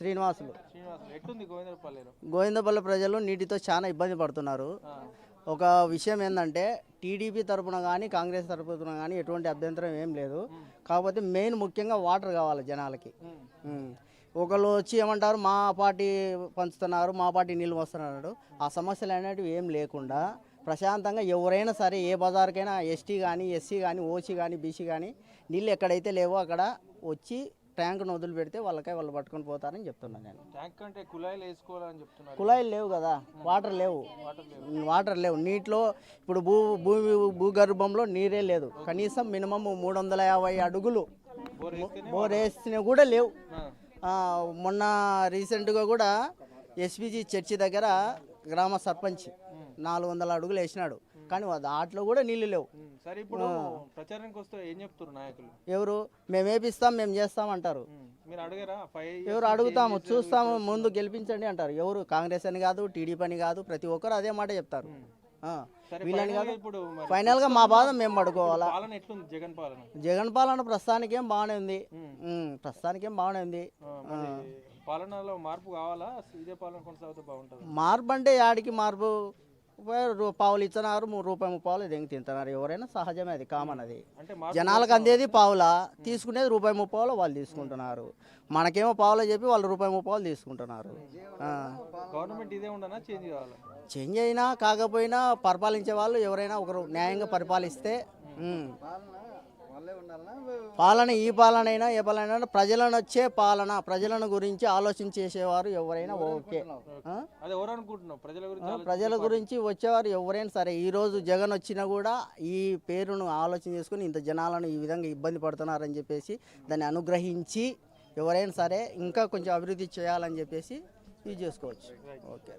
శ్రీనివాసులు. గోవిందపల్లి ప్రజలు నీటితో చాలా ఇబ్బంది పడుతున్నారు. ఒక విషయం ఏంటంటే టీడీపీ తరపున కానీ కాంగ్రెస్ తరపున కానీ ఎటువంటి అభ్యంతరం ఏం లేదు. కాకపోతే మెయిన్ ముఖ్యంగా వాటర్ కావాలి జనాలకి. ఒకళ్ళు వచ్చి ఏమంటారు మా పార్టీ పంచుతున్నారు మా పార్టీ నీళ్ళు వస్తున్నారు ఆ సమస్యలు అనేటివి ఏం లేకుండా ప్రశాంతంగా ఎవరైనా సరే ఏ బజార్కైనా ఎస్టీ కానీ ఎస్సీ కానీ ఓసీ కానీ బీసీ కానీ నీళ్ళు ఎక్కడైతే లేవో అక్కడ వచ్చి ట్యాంకును వదిలి పెడితే వాళ్ళకై వాళ్ళు పట్టుకొని పోతారని చెప్తున్నాను నేను. ట్యాంక్ అంటే కుళాయిలు వేసుకోవాలని చెప్తున్నారు. కుళాయిలు లేవు కదా? వాటర్ లేవు. వాటర్ లేవు. నీటిలో ఇప్పుడు భూ భూమి భూగర్భంలో నీరే లేదు. కనీసం మినిమం మూడు వందల యాభై అడుగులు బోర్ వేసినా కూడా లేవు. మొన్న రీసెంట్గా కూడా ఎస్పీజీ చర్చి దగ్గర గ్రామ సర్పంచ్ నాలుగు వందల అడుగులు వేసినాడు. కానీ దాంట్లో కూడా నీళ్ళు లేవు. సరే ఇప్పుడు ప్రచారానికి వస్తే ఏం చెప్తున్నారు నాయకులు? ఎవరు? మేము వేపిస్తాం మేము చేస్తాం అంటారు. మీరు అడిగారా? ఎవరు అడుగుతాము? చూస్తాము ముందు గెలిపించండి అంటారు. ఎవరు? కాంగ్రెస్ అని కాదు టీడీపీ అని కాదు ప్రతి ఒక్కరు అదే మాట చెప్తారు. వీళ్ళని కాదు గా ఇప్పుడు మరి ఫైనల్గా మా బాధ మేము పడుకోవాలా? జగన్ పాలన? జగన్ పాలన ప్రస్తుతానికేం బాగానే ఉంది. ప్రస్తుతానికేం బాగానే ఉంది. పాలనలో మార్పు కావాలా? ఇదే పాలన కొనసాగితే బాగుంటుంది? మార్పు అంటే యాడికి మార్పు? పావులు ఇస్తున్నారు మూడు రూపాయలు ముప్పావులు దెంగి తింటున్నారు? ఎవరైనా సహజమే అది కామన్ అది జనాలకు అందేది పావులా? తీసుకునేది రూపాయి ముప్పావులు వాళ్ళు తీసుకుంటున్నారు. మనకేమో పావులో చెప్పి వాళ్ళు రూపాయి ముప్పావులు తీసుకుంటున్నారు. ఆ. గవర్నమెంట్ ఇదే ఉండనా? చేంజ్ కావాలా? చేంజ్ అయినా కాకపోయినా పరిపాలించే వాళ్ళు ఎవరైనా ఒకరు న్యాయంగా పరిపాలిస్తే. పాలన ఈ పాలన అయినా ఏ పాలన అయినా ప్రజలను వచ్చే పాలన ప్రజలను గురించి ఆలోచన చేసేవారు ఎవరైనా ఓకే. ప్రజల గురించి వచ్చేవారు ఎవరైనా సరే. ఈ రోజు జగన్ వచ్చినా కూడా ఈ పేరును ఆలోచన చేసుకుని ఇంత జనాలను ఈ విధంగా ఇబ్బంది పడుతున్నారని చెప్పేసి దాన్ని అనుగ్రహించి ఎవరైనా సరే ఇంకా కొంచెం అభివృద్ధి చేయాలని చెప్పేసి ఇది చేసుకోవచ్చు. ఓకే.